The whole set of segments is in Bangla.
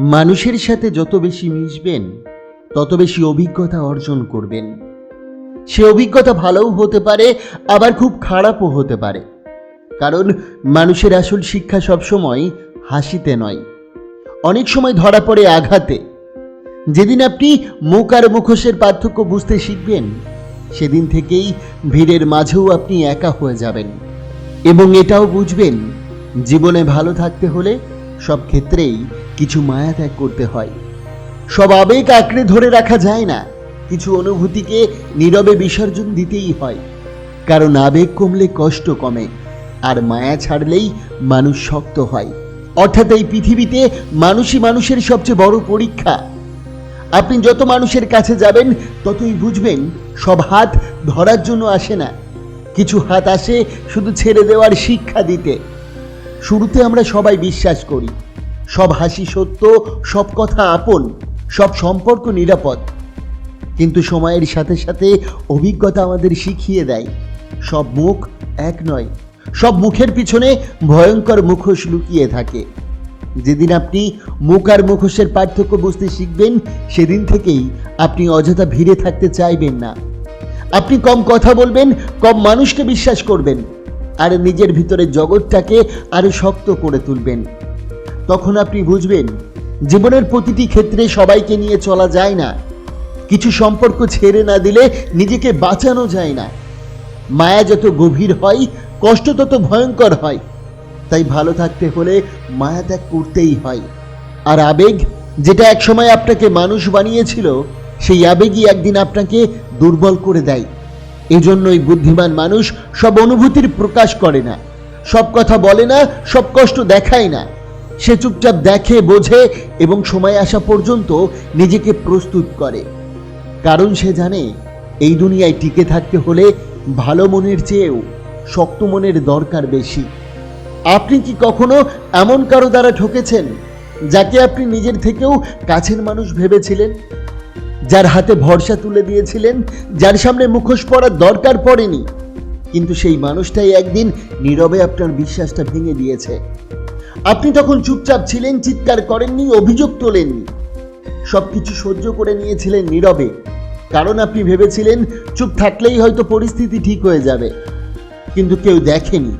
মানুষের সাথে যত বেশি মিশবেন, তত বেশি অভিজ্ঞতা অর্জন করবেন। সে অভিজ্ঞতা ভালোও হতে পারে, আবার খুব খারাপও হতে পারে। কারণ মানুষের আসল শিক্ষা সবসময় হাসিতে নয়। অনেক সময় ধরা পড়ে আঘাতে। যেদিন আপনি মুখ আর মুখোশের পার্থক্য বুঝতে শিখবেন, সেদিন থেকেই ভিড়ের মাঝেও আপনি একা হয়ে যাবেন। এবং এটাও বুঝবেন, জীবনে ভালো থাকতে হলে সব ক্ষেত্রেই কিছু মায়া ত্যাগ করতে হয়। সব আবেগ আঁকড়ে ধরে রাখা যায় না। কিছু অনুভূতিকে নীরবে বিসর্জন দিতেই হয়। কারণ আবেগ কমলে কষ্ট কমে, আর মায়া ছাড়লেই মানুষ শক্ত হয়। অর্থাৎ এই পৃথিবীতে মানুষই মানুষের সবচেয়ে বড় পরীক্ষা। আপনি যত মানুষের কাছে যাবেন, ততই বুঝবেন সব হাত ধরার জন্য আসে না। কিছু হাত আসে শুধু ছেড়ে দেওয়ার শিক্ষা দিতে। শুরুতে আমরা সবাই বিশ্বাস করি সব হাসি সত্য, সব কথা আপন, সব সম্পর্ক নিরাপদ। কিন্তু সময়ের সাথে সাথে অভিজ্ঞতা আমাদের শিখিয়ে দেয়। সব মুখ এক নয়, সব মুখের পিছনে ভয়ঙ্কর মুখোশ লুকিয়ে থাকে। যেদিন আপনি মুখ আর মুখোশের পার্থক্য বুঝতে শিখবেন, সেদিন থেকেই আপনি অযথা ভিড়ে থাকতে চাইবেন না। আপনি কম কথা বলবেন, কম মানুষকে বিশ্বাস করবেন, আর নিজের ভিতরে জগৎটাকে আরও শক্ত করে তুলবেন। তখন আপনি বুঝবেন, জীবনের প্রতিটি ক্ষেত্রে সবাইকে নিয়ে চলা যায় না। কিছু সম্পর্ক ছেড়ে না দিলে নিজেকে বাঁচানো যায় না। মায়া যত গভীর হয়, কষ্ট তত ভয়ঙ্কর হয়। তাই ভালো থাকতে হলে মায়া ত্যাগ করতেই হয়। আর আবেগ, যেটা একসময় আপনাকে মানুষ বানিয়েছিল, সেই আবেগই একদিন আপনাকে দুর্বল করে দেয়। এজন্যই বুদ্ধিমান মানুষ সব অনুভূতির প্রকাশ করে না। সব কথা বলে না, সব কষ্ট দেখায় না। সে চুপচাপ দেখে, বোঝে এবং সময় আসা পর্যন্ত নিজেকে প্রস্তুত করে। কারণ সে জানে, এই দুনিয়ায় টিকে থাকতে হলে ভালো মনের চেয়েও শক্ত মনের দরকার বেশি। আপনি কি কখনো এমন কারও দ্বারা ঠকেছেন, যাকে আপনি নিজের থেকেও কাছের মানুষ ভেবেছিলেন? যার হাতে ভরসা তুলে দিয়েছিলেন, যার সামনে মুখোশ পরার দরকার পড়েনি। কিন্তু সেই মানুষটাই একদিন নীরবে আপনার বিশ্বাসটা ভেঙে দিয়েছে। আপনি তখন চুপচাপ ছিলেন, চিৎকার করেননি, অভিযোগ তোলেননি। সবকিছু সহ্য করে নিয়েছিলেন নীরবে। কারণ আপনি ভেবেছিলেন, চুপ থাকলেই হয়তো পরিস্থিতি ঠিক হয়ে যাবে। কিন্তু কেউ দেখেনি।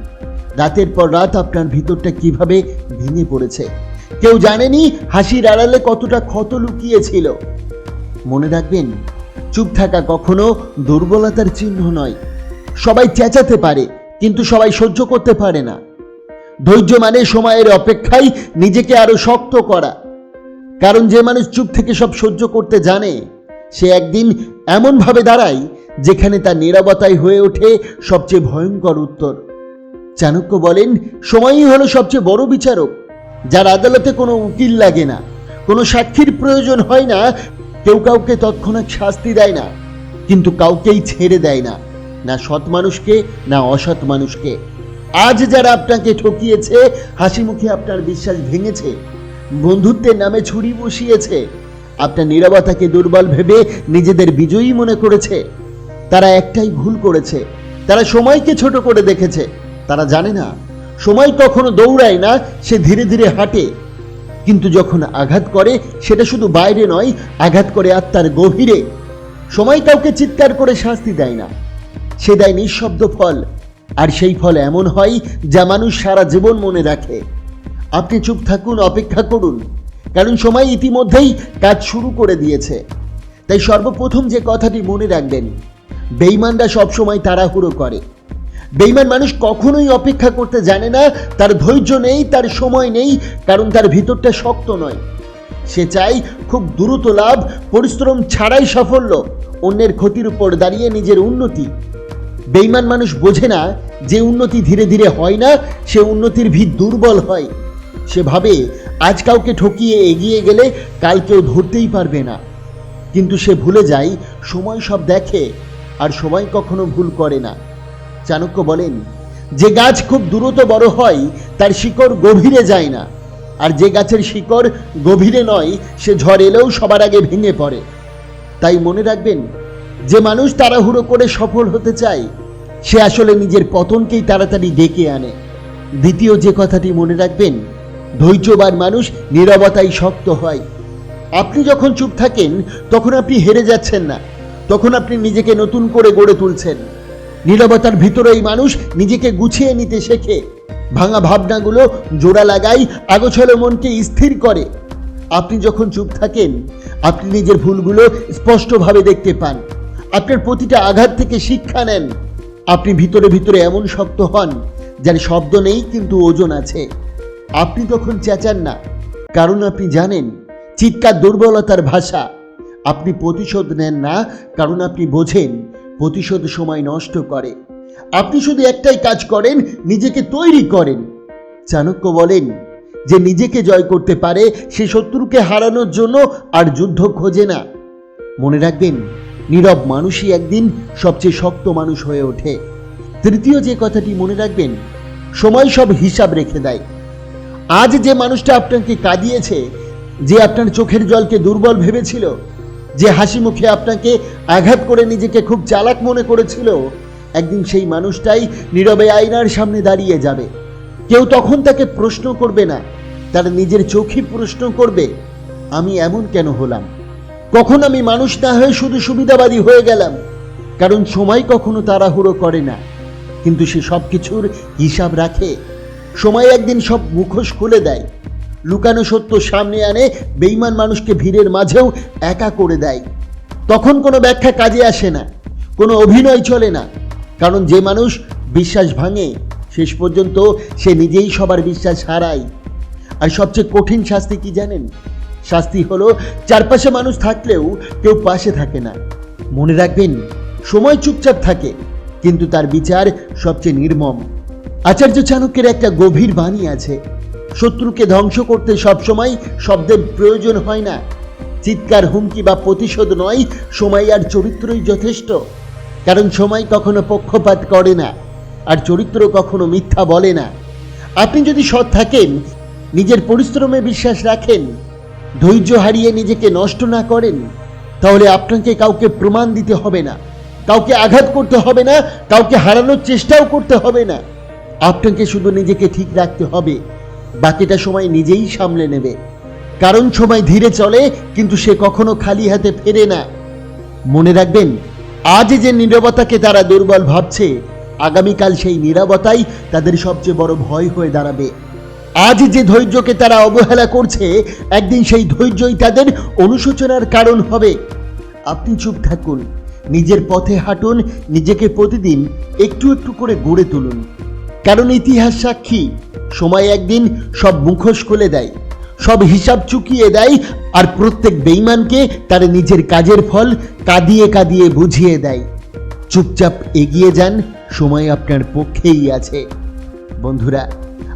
রাতের পর রাত আপনার ভিতরটা কীভাবে ভেঙে পড়েছে। কেউ জানেনি হাসির আড়ালে কতটা ক্ষত লুকিয়েছিল। মনে রাখবেন, চুপ থাকা কখনো দুর্বলতার চিহ্ন নয়। সবাই চেঁচাতে পারে, কিন্তু সবাই সহ্য করতে পারে না। ধৈর্য মানে সময়ের অপেক্ষায় নিজেকে আরও শক্ত করা। কারণ যে মানুষ চুপ থেকে সব সহ্য করতে জানে, সে একদিন এমনভাবে দাঁড়ায় যেখানে তার নিরবতাই হয়ে ওঠে সবচেয়ে ভয়ঙ্কর উত্তর। চাণক্য বলেন, সময়ই হলো সবচেয়ে বড় বিচারক, যার আদালতে কোনো উকিল লাগে না, কোনো সাক্ষীর প্রয়োজন হয় না, কেউ কাউকে তৎক্ষণাৎ শাস্তি দেয় না, কিন্তু কাউকেই ছেড়ে দেয় না না সৎ মানুষকে, না অসৎ মানুষকে। আজ যারা আপনাকে ঠকিয়েছে হাসি মুখে আপনার বিশ্বাস ভেঙেছে, বন্ধুত্বের নামে ছুরি বসিয়েছে, আপনার নিরবতাকে দুর্বল ভেবে নিজেদের বিজয়ী মনে করেছে, তারা একটাই ভুল করেছে, তারা সময়কে ছোট করে দেখেছে, তারা জানে না, সময় কখনো দৌড়ায় না, সে ধীরে ধীরে হাঁটে, কিন্তু যখন আঘাত করে, সেটা শুধু বাইরে নয়, আঘাত করে আত্মার গভীরে, সময় কাউকে চিৎকার করে শাস্তি দেয় না, সে দেয় নিঃশব্দ ফল আর সেই ফল এমন হয় যা মানুষ সারা জীবন মনে রাখে। আপনি চুপ থাকুন, অপেক্ষা করুন, কারণ সময় ইতিমধ্যেই কাজ শুরু করে দিয়েছে। তাই সর্বপ্রথম যে কথাটি মনে রাখবেন বেইমানরা সবসময় তাড়াহুড়ো করে। বেইমান মানুষ কখনোই অপেক্ষা করতে জানে না, তার ধৈর্য নেই, তার সময় নেই, কারণ তার ভিতরটা শক্ত নয়। সে চাই খুব দ্রুত লাভ, পরিশ্রম ছাড়াই সাফল্য, অন্যের ক্ষতির উপর দাঁড়িয়ে নিজের উন্নতি। বেইমান মানুষ বোঝে না যে উন্নতি ধীরে ধীরে হয় না, সে উন্নতির ভিত দুর্বল হয়। সে ভাবে, আজ কাউকে ঠকিয়ে এগিয়ে গেলে কাল কেউ ধরতেই পারবে না। কিন্তু সে ভুলে যায়, সময় সব দেখে, আর সময় কখনো ভুল করে না। চাণক্য বলেন, যে গাছ খুব দ্রুত বড় হয়, তার শিকড় গভীরে যায় না। আর যে গাছের শিকড় গভীরে নয়, সে ঝড় এলেও সবার আগে ভেঙে পড়ে। তাই মনে রাখবেন, যে মানুষ তাড়াহুড়ো করে সফল হতে চায় সে আসলে নিজের পতনকেই তাড়াতাড়ি ডেকে আনে। দ্বিতীয় যে কথাটি মনে রাখবেন, ধৈর্যবান মানুষ নীরবতাই শক্ত হয়। আপনি যখন চুপ থাকেন, তখন আপনি হেরে যাচ্ছেন না। তখন আপনি নিজেকে নতুন করে গড়ে তুলছেন। নীরবতার ভিতরেই মানুষ নিজেকে গুছিয়ে নিতে শেখে। ভাঙা ভাবনাগুলো জোড়া লাগাই আগোছালো মনকে স্থির করে। আপনি যখন চুপ থাকেন, আপনি নিজের ভুলগুলো স্পষ্টভাবে দেখতে পান। আপনার প্রতিটা আঘাত থেকে শিক্ষা নেন। আপনি ভিতরে ভিতরে এমন শক্ত হন, যার শব্দ নেই কিন্তু ওজন আছে। আপনি তখন চেঁচান না, কারণ আপনি জানেন, চিৎকার দুর্বলতার ভাষা। আপনি প্রতিশোধ নেন না, কারণ আপনি বোঝেন, প্রতিশোধ সময় নষ্ট করে। আপনি শুধু একটাই কাজ করেন, নিজেকে তৈরি করেন। চাণক্য বলেন, যে নিজেকে জয় করতে পারে, সে শত্রুকে হারানোর জন্য আর যুদ্ধ খোঁজে না। মনে রাখবেন নীরব মানুষই একদিন সবচেয়ে শক্ত মানুষ হয়ে ওঠে। তৃতীয় যে কথাটি মনে রাখবেন, সময় সব হিসাব রেখে দেয়। আজ যে মানুষটা আপনাকে কাঁদিয়েছে, যে আপনার চোখের জলকে দুর্বল ভেবেছিল, যে হাসি মুখে আপনাকে আঘাত করে নিজেকে খুব চালাক মনে করেছিল, একদিন সেই মানুষটাই নীরবে আয়নার সামনে দাঁড়িয়ে যাবে। কেউ তখন তাকে প্রশ্ন করবে না, তার নিজের চোখই প্রশ্ন করবে, আমি এমন কেন হলাম? কখন আমি মানুষ না হয়ে শুধু সুবিধাবাদী হয়ে গেলাম? কারণ সময় কখনো তাড়াহুড়ো করে না। কিন্তু সে সব কিছুর হিসাব রাখে। সময় একদিন সব মুখোশ খুলে দেয়। লুকানো সত্য সামনে আনে বেইমান মানুষকে ভিড়ের মাঝেও একা করে দেয়। তখন কোনো ব্যাখ্যা কাজে আসে না, কোনো অভিনয় চলে না। কারণ যে মানুষ বিশ্বাস ভাঙে, শেষ পর্যন্ত সে নিজেই সবার বিশ্বাস হারায়। আর সবচেয়ে কঠিন শাস্তি কি জানেন? শাস্তি হলো চারপাশে মানুষ থাকলেও কেউ পাশে থাকে না। মনে রাখবেন, সময় চুপচাপ থাকে, কিন্তু তার বিচার সবচেয়ে নির্মম। আচার্য চাণক্যের একটা গভীর বাণী আছে, শত্রুকে ধ্বংস করতে সবসময় শব্দের প্রয়োজন হয় না। চিৎকার, হুমকি বা প্রতিশোধ নয়, সময় আর চরিত্রই যথেষ্ট। কারণ সময় কখনো পক্ষপাত করে না, আর চরিত্র কখনো মিথ্যা বলে না। আপনি যদি সৎ থাকেন, নিজের পরিশ্রমে বিশ্বাস রাখেন ধৈর্য হারিয়ে নিজেকে নষ্ট না করেন, তাহলে আপনাকে কাউকে প্রমাণ দিতে হবে না, কাউকে আঘাত করতে হবে না, কাউকে হারানোর চেষ্টাও করতে হবে না। আপনাকে শুধু নিজেকে ঠিক রাখতে হবে, বাকিটা সময় নিজেই সামলে নেবে। কারণ সময় ধীরে চলে, কিন্তু সে কখনো খালি হাতে ফেরে না। মনে রাখবেন, আজ যে নীরবতাকে তারা দুর্বল ভাবছে, আগামীকাল সেই নীরবতাই তাদের সবচেয়ে বড় ভয় হয়ে দাঁড়াবে। আজ যে ধৈর্যকে তারা অবহেলা করছে, একদিন সেই ধৈর্যই তাদের অনুশোচনার কারণ হবে। আপনি চুপ থাকুন, নিজের পথে হাঁটুন, নিজেকে প্রতিদিন একটু একটু করে গড়ে তুলুন। কারণ ইতিহাস সাক্ষী, সময় একদিন সব মুখোশ খুলে দেয়, সব হিসাব চুকিয়ে দেয়, আর প্রত্যেক বেইমানকে তার নিজের কাজের ফল কাঁদিয়ে কাঁদিয়ে বুঝিয়ে দেয়। চুপচাপ এগিয়ে যান, সময় আপনার পক্ষেই আছে। বন্ধুরা